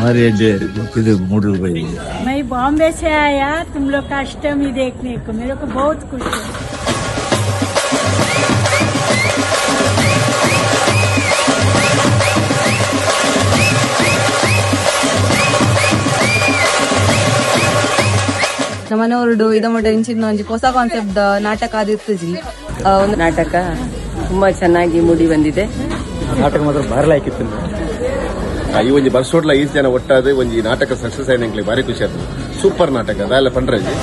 हमारे डे- किधर मूडल भाई मैं बॉम्बे से आया तुम लोग का अष्टमी देखने को मेरे को बहुत खुश है ನಮ್ಮನೆಯವ್ರಡು ಇದ ಮಟ್ಟ ಇಂಚಿನ ಒಂಜಿ ಹೊಸ ಕಾನ್ಸೆಪ್ಟ್ ನಾಟಕ ಆದಿರ್ತಜಿ ಒಂದು ನಾಟಕ ತುಂಬಾ ಚೆನ್ನಾಗಿ ಮೂಡಿ ಬಂದಿದೆ ನಾಟಕ ಮಾತ್ರ ಬಾರ್ಲ ಆಯ್ಕಿತ್ತು ಈ ಒಂಜಿ ಬರ್ಸೋಡ್ಲ ಈಸ್ ಜನ ಒಟ್ಟಾದ ಒಂಜಿ ನಾಟಕ ಸಕ್ಸಸ್ ಆಯ್ನಂಕ್ಲೆ ಬಾರಿ ಖುಷಿ ಆಯ್ತು ಸೂಪರ್ ನಾಟಕ ಅದಾಲ ಪಂಡ್ರಜಿ